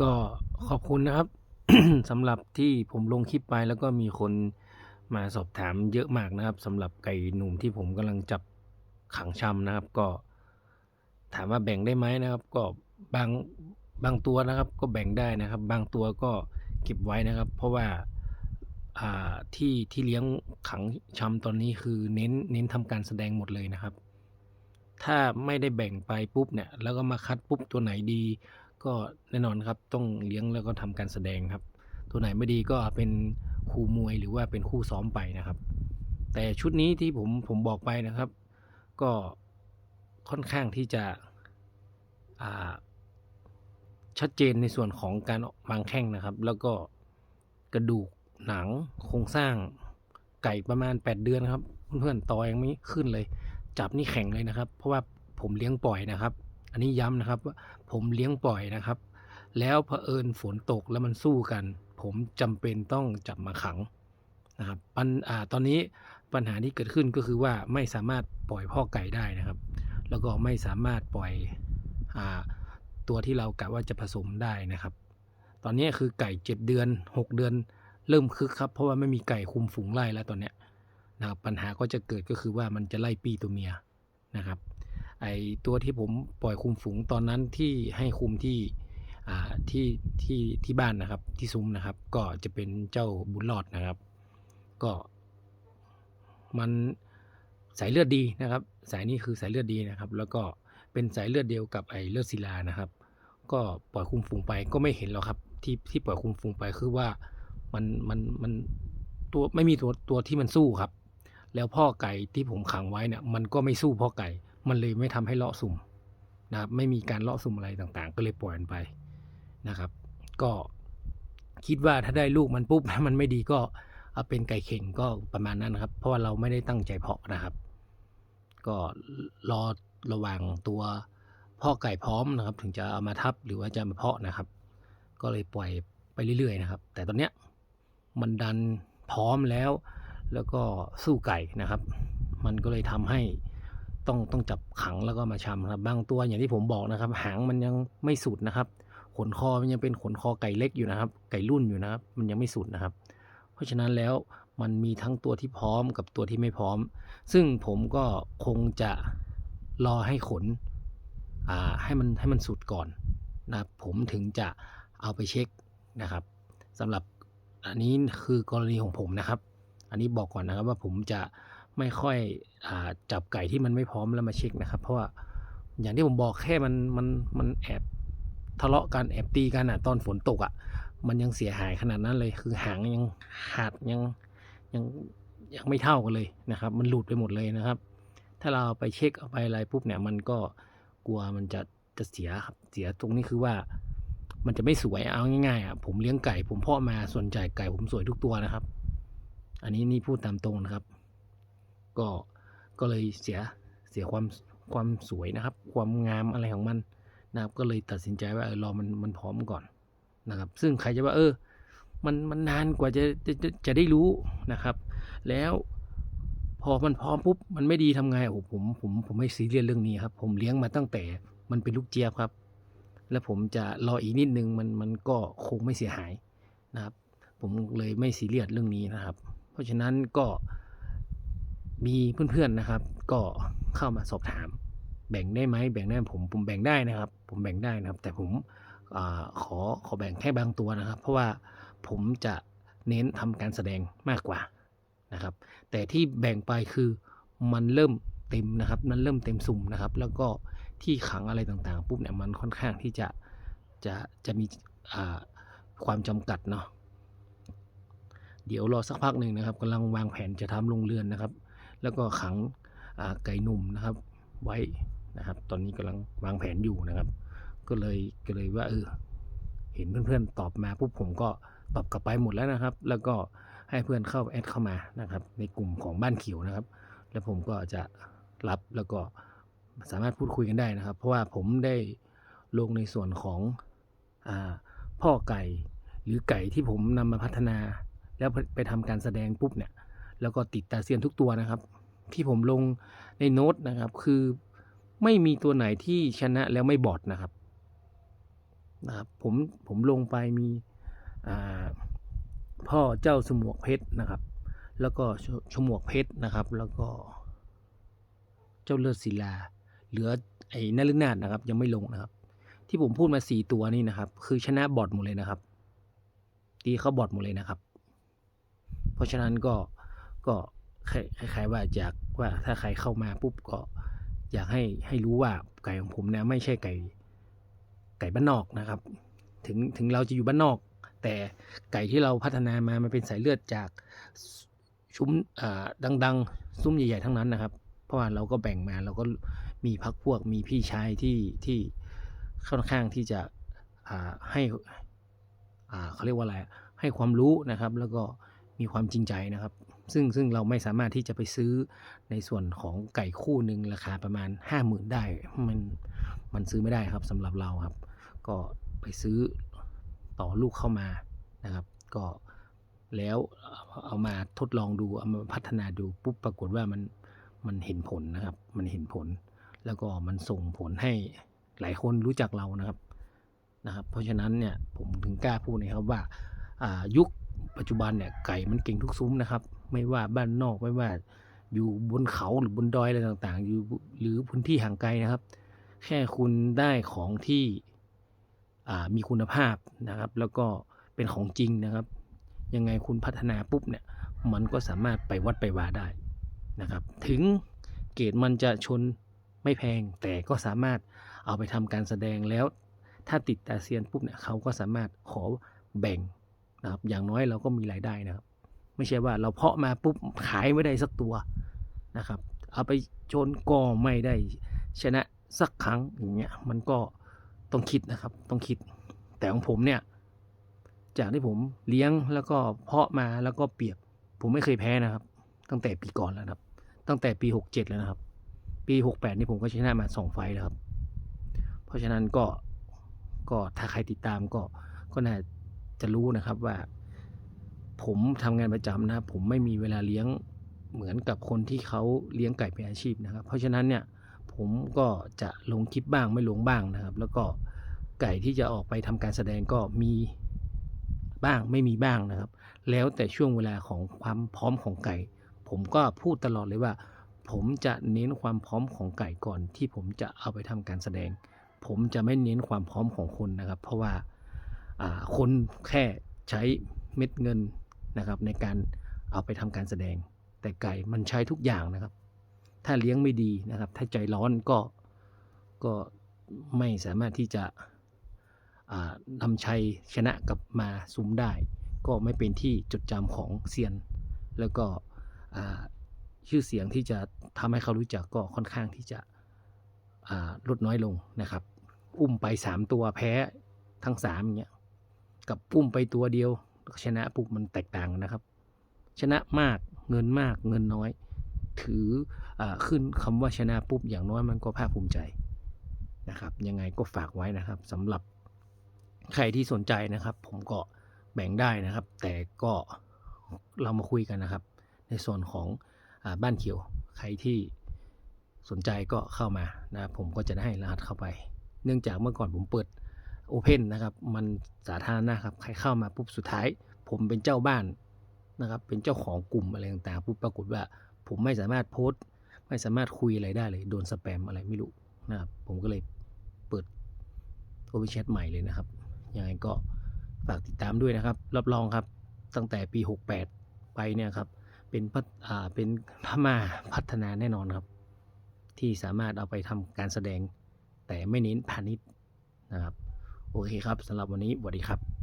ก็ขอบคุณนะครับสำหรับที่ผมลงคลิปไปแล้วก็มีคนมาสอบถามเยอะมากนะครับสำหรับไก่หนุ่มที่ผมกำลังจับขังชำนะครับ ก็ถามว่าแบ่งได้ไหมนะครับ ก็บางบางตัวนะครับ ก็แบ่งได้นะครับ บางตัวก็เก็บไว้นะครับ เพราะว่าที่ที่เลี้ยงขังชำตอนนี้คือเน้นเน้นทำการแสดงหมดเลยนะครับ ถ้าไม่ได้แบ่งไปปุ๊บเนี่ย แล้วก็มาคัดปุ๊บตัวไหนดี ก็แน่นอนครับต้องเลี้ยงแล้วก็ทำการแสดงครับ ตัวไหนไม่ดีก็เป็นครูมวยหรือว่าเป็นคู่ซ้อมไปนะครับ แต่ชุดนี้ที่ผมผมบอกไปนะครับ ก็ค่อนข้างที่จะชัดเจนในส่วนของการวางแข้งนะครับ แล้วก็กระดูกหนังโครงสร้างไก่ประมาณ 8 เดือนครับ เพื่อนๆตอยังไม่ขึ้นเลย จับนี่แข็งเลยนะครับ เพราะว่าผมเลี้ยงปล่อยนะครับ อันนี้ย้ำนะครับว่าผมเลี้ยงปล่อยนะครับ แล้วเผอิญฝนตกแล้วมันสู้กัน ผมจำเป็นต้องจับมาขังนะครับปัญอ่าตอนนี้ปัญหาที่เกิดขึ้นก็คือว่าไม่สามารถปล่อยพ่อไก่ได้นะครับ แล้วก็ไม่สามารถปล่อยอ่าตัวที่เรากะว่าจะผสมได้นะครับ ตอนนี้คือไก่7เดือน6เดือน เริ่มคึกครับ เพราะว่าไม่มีไก่คุมฝูงไล่แล้วตอนเนี้ยนะครับปัญหาก็จะเกิดก็คือว่ามันจะไล่ปีตัวเมียนะครับ ไอตัวที่ผมปล่อยคุมฝูงตอนนั้นที่ให้คุมที่อ่าที่ที่ที่บ้านนะครับ ที่ซุ้มนะครับ ก็จะเป็นเจ้าบุญรอดนะครับ ก็มันสายเลือดดีนะครับ สายนี้คือสายเลือดดีนะครับ แล้วก็เป็นสายเลือดเดียวกับไอเลือดศิลานะครับ ก็ปล่อยคุมฝูงไปก็ไม่เห็นหรอกครับ ที่ที่ปล่อยคุมฝูงไปคือว่ามันมันมันตัวไม่มีตัวตัวที่มันสู้ครับ แล้วพ่อไก่ที่ผมขังไว้เนี่ยมันก็ไม่สู้พ่อไก่ มันเลยไม่ทำให้เลาะสุ่มนะครับไม่มีการเลาะสุ่มอะไรต่างๆ ก็เลยปล่อยมันไปนะครับ ก็คิดว่าถ้าได้ลูกมันปุ๊บมันไม่ดีก็เอาเป็นไก่เข่งก็ประมาณนั้นนะครับ เพราะว่าเราไม่ได้ตั้งใจเพาะนะครับ ก็รอระหว่างตัวพ่อไก่พร้อมนะครับ ถึงจะเอามาทับหรือว่าจะมาเพาะนะครับ ก็เลยปล่อยไปเรื่อยๆนะครับ แต่ตอนเนี้ยมันดันพร้อมแล้ว แล้วก็สู้ไก่นะครับ มันก็เลยทำให้ ต้องต้องจับขังแล้วก็มาชำครับ บางตัวอย่างที่ผมบอกนะครับ หางมันยังไม่สุดนะครับ ขนคอมันยังเป็นขนคอไก่เล็กอยู่นะครับ ไก่รุ่นอยู่นะครับ มันยังไม่สุดนะครับ เพราะฉะนั้นแล้วมันมีทั้งตัวที่พร้อมกับตัวที่ไม่พร้อม ซึ่งผมก็คงจะรอให้ขนอ่าให้มันให้มันสุดก่อนนะครับผมถึงจะเอาไปเช็คนะครับสำหรับอันนี้คือกรณีของผมนะครับ อันนี้บอกก่อนนะครับว่าผมจะ ไม่ค่อยอจับไก่ที่มันไม่พร้อมแล้วมาเช็คนะครับ เพราะว่าอย่างที่ผมบอกแค่มันมันมันแอบทะเลาะกันแอบตีกันอะตอนฝนตกอะ มันยังเสียหายขนาดนั้นเลย คือหางยังหัดยังยังยังไม่เท่ากันเลยนะครับ มันหลุดไปหมดเลยนะครับ ถ้าเราเอาไปเช็คเอาไปอะไรปุ๊บเนี่ย มันก็กลัวมันจะจะเสียครับเสียตรงนี้คือว่า มันจะไม่สวยเอาง่ายๆอะผมเลี้ยงไก่ ผมเพาะมาส่วนใหญ่ไก่ผมสวยทุกตัวนะครับ อันนี้นี่พูดตามตรงนะครับ ก็ก็เลยเสียเสียความความสวยนะครับ ความงามอะไรของมันนะครับ ก็เลยตัดสินใจว่าเออรอมันมันพร้อมก่อนนะครับ ซึ่งใครจะว่าเออ มันมันนานกว่าจะจะจะจะได้รู้นะครับ แล้วพอมันพร้อมปุ๊บมันไม่ดีทำไงโอ้ผมผมผมไม่ซีเรียสเรื่องนี้ครับ ผมเลี้ยงมาตั้งแต่มันเป็นลูกเจี๊ยบครับ แล้วผมจะรออีกนิดนึงมันมันก็คงไม่เสียหายนะครับ ผมเลยไม่ซีเรียสเรื่องนี้นะครับ เพราะฉะนั้นก็ มีเพื่อนๆนะครับ ก็เข้ามาสอบถาม แบ่งได้ไหมแบ่งได้ผมผมแบ่งได้นะครับ ผมแบ่งได้นะครับ แต่ผมอขอขอแบ่งแค่บางตัวนะครับ เพราะว่าผมจะเน้นทำการแสดงมากกว่านะครับ แต่ที่แบ่งไปคือมันเริ่มเต็มนะครับ มันเริ่มเต็มสุ่มนะครับ แล้วก็ที่ขังอะไรต่างๆปุ๊บเนี่ยมันค่อนข้างที่จะจะจะมีความจำกัดเนาะเดี๋ยวรอสักพักหนึ่งนะครับกำลังวางแผนจะทำโรงเรือนนะครับ แล้วก็ขังไก่หนุ่มนะครับไว้นะครับ ตอนนี้กำลังวางแผนอยู่นะครับ ก็เลยก็เลยว่าเออเห็นเพื่อนๆตอบมาปุ๊บผมก็ตอบกลับไปหมดแล้วนะครับ แล้วก็ให้เพื่อนเข้าแอดเข้ามานะครับ ในกลุ่มของบ้านเขียวนะครับ แล้วผมก็จะรับแล้วก็สามารถพูดคุยกันได้นะครับ เพราะว่าผมได้ลงในส่วนของอพ่อไก่หรือไก่ที่ผมนำมาพัฒนา แล้วไปทำการแสดงปุ๊บเนี่ย แล้วก็ติดตาเซียนทุกตัวนะครับ ที่ผมลงในโน้ตนะครับ คือไม่มีตัวไหนที่ชนะแล้วไม่บอดนะครับนะครับผมผมลงไปมีพ่อเจ้าสมวกเพชรนะครับ แล้วก็ชมวกเพชรนะครับ แล้วก็เจ้าเลือดศิลา เหลือไอ้นฤนาถนะครับ ยังไม่ลงนะครับ ที่ผมพูดมาสี่ตัวนี่นะครับ คือชนะบอดหมดเลยนะครับ ตีเขาบอดหมดเลยนะครับ เพราะฉะนั้นก็ ก็คล้ายๆว่าอยากว่าถ้าใครเข้ามาปุ๊บก็อยากให้ให้รู้ว่าไก่ของผมนะไม่ใช่ไก่ไก่บ้านนอกนะครับ ถึงถึงเราจะอยู่บ้านนอก แต่ไก่ที่เราพัฒนามามันเป็นสายเลือดจากซุ้มดังๆ ซุ้มใหญ่ๆทั้งนั้นนะครับ เพราะว่าเราก็แบ่งมาเราก็มีพักพวกมีพี่ชายที่ที่ค่อนข้างที่จะให้เขาเรียกว่าอะไรให้ความรู้นะครับ แล้วก็มีความจริงใจนะครับ ซึ่งซึ่งเราไม่สามารถที่จะไปซื้อในส่วนของไก่คู่หนึ่งราคาประมาณ 5 0,000 ได้ มันมันซื้อไม่ได้ครับสำหรับเราครับ ก็ไปซื้อต่อลูกเข้ามานะครับ ก็แล้วเอามาทดลองดูเอามาพัฒนาดูปุ๊บปรากฏว่ามันมันเห็นผลนะครับ มันเห็นผล แล้วก็มันส่งผลให้หลายคนรู้จักเรานะครับนะครับ เพราะฉะนั้นเนี่ยผมถึงกล้าพูดนะครับว่ายุคปัจจุบันเนี่ยไก่มันเก่งทุกซุ้มนะครับ ไม่ว่าบ้านนอกไม่ว่า อยู่บนเขาหรือบนดอยอะไรต่างๆ อยู่หรือพื้นที่ห่างไกลนะครับ แค่คุณได้ของที่มีคุณภาพนะครับ แล้วก็เป็นของจริงนะครับ ยังไงคุณพัฒนาปุ๊บเนี่ย มันก็สามารถไปวัดไปวาได้นะครับ ถึงเกรดมันจะชนไม่แพง แต่ก็สามารถเอาไปทำการแสดงแล้ว ถ้าติดตาเซียนปุ๊บเนี่ยเขาก็สามารถขอแบ่งนะครับ อย่างน้อยเราก็มีรายได้นะครับ ไม่ใช่ว่าเราเพาะมาปุ๊บขายไม่ได้สักตัวนะครับ เอาไปชนก็ไม่ได้ชนะสักครั้งอย่างเงี้ยมันก็ต้องคิดนะครับต้องคิด แต่ของผมเนี่ยจากที่ผมเลี้ยงแล้วก็เพาะมาแล้วก็เปียบผมไม่เคยแพ้นะครับ ตั้งแต่ปีก่อนแล้วครับ ตั้งแต่ปีหกเจ็ดแล้วนะครับ ปีหกแปดนี่ผมก็ชนะมาสองไฟแล้วครับ เพราะฉะนั้นก็ก็ถ้าใครติดตามก็ก็น่าจะรู้นะครับว่า ผมทำงานประจำนะครับผมไม่มีเวลาเลี้ยงเหมือนกับคนที่เขาเลี้ยงไก่เป็นอาชีพนะครับ เพราะฉะนั้นเนี่ยผมก็จะลงคลิปบ้างไม่ลงบ้างนะครับ แล้วก็ไก่ที่จะออกไปทำการแสดงก็มีบ้างไม่มีบ้างนะครับ แล้วแต่ช่วงเวลาของความพร้อมของไก่ ผมก็พูดตลอดเลยว่า ผมจะเน้นความพร้อมของไก่ก่อนที่ผมจะเอาไปทำการแสดง ผมจะไม่เน้นความพร้อมของคนนะครับ เพราะว่าคนแค่ใช้เม็ดเงิน นะครับในการเอาไปทำการแสดง แต่ไก่มันใช้ทุกอย่างนะครับ ถ้าเลี้ยงไม่ดีนะครับ ถ้าใจร้อนก็ก็ไม่สามารถที่จะนำชัยชนะกลับมาซุ้มได้ ก็ไม่เป็นที่จดจำของเซียน แล้วก็ชื่อเสียงที่จะทำให้เขารู้จักก็ค่อนข้างที่จะลดน้อยลงนะครับ อุ้มไปสามตัวแพ้ทั้งสามเงี้ยกับอุ้มไปตัวเดียว ชนะปุ๊บมันแตกต่างกันนะครับ ชนะมากเงินมากเงินน้อย ถืออขึ้นคำว่าชนะปุ๊บอย่างน้อยมันก็ภาคภูมิใจนะครับ ยังไงก็ฝากไว้นะครับสำหรับใครที่สนใจนะครับ ผมก็แบ่งได้นะครับ แต่ก็เรามาคุยกันนะครับ ในส่วนของอบ้านเขียว ใครที่สนใจก็เข้ามานะผมก็จะได้รหัสเข้าไป เนื่องจากเมื่อก่อนผมเปิด โอเพนนะครับ มันสาธารณะครับ ใครเข้ามาปุ๊บสุดท้าย ผมเป็นเจ้าบ้านนะครับ เป็นเจ้าของกลุ่มอะไรต่างๆปุ๊บปรากฏว่า ผมไม่สามารถโพสต์ ไม่สามารถคุยอะไรได้เลย โดนสแปมอะไรไม่รู้นะครับ ผมก็เลยเปิดโอเ n แชทใหม่เลยนะครับ ยังไงก็ฝากติดตามด้วยนะครับ รับรองครับ ตั้งแต่ปี 68 ไปเนี่ยครับ เป็นพัฒอ่า เป็นพม่าพัฒนาแน่นอนครับ ที่สามารถเอาไปทำการแสดง แต่ไม่เน้นพาณิชย์นะครับ โอเคครับสำหรับวันนี้สวัสดีครับ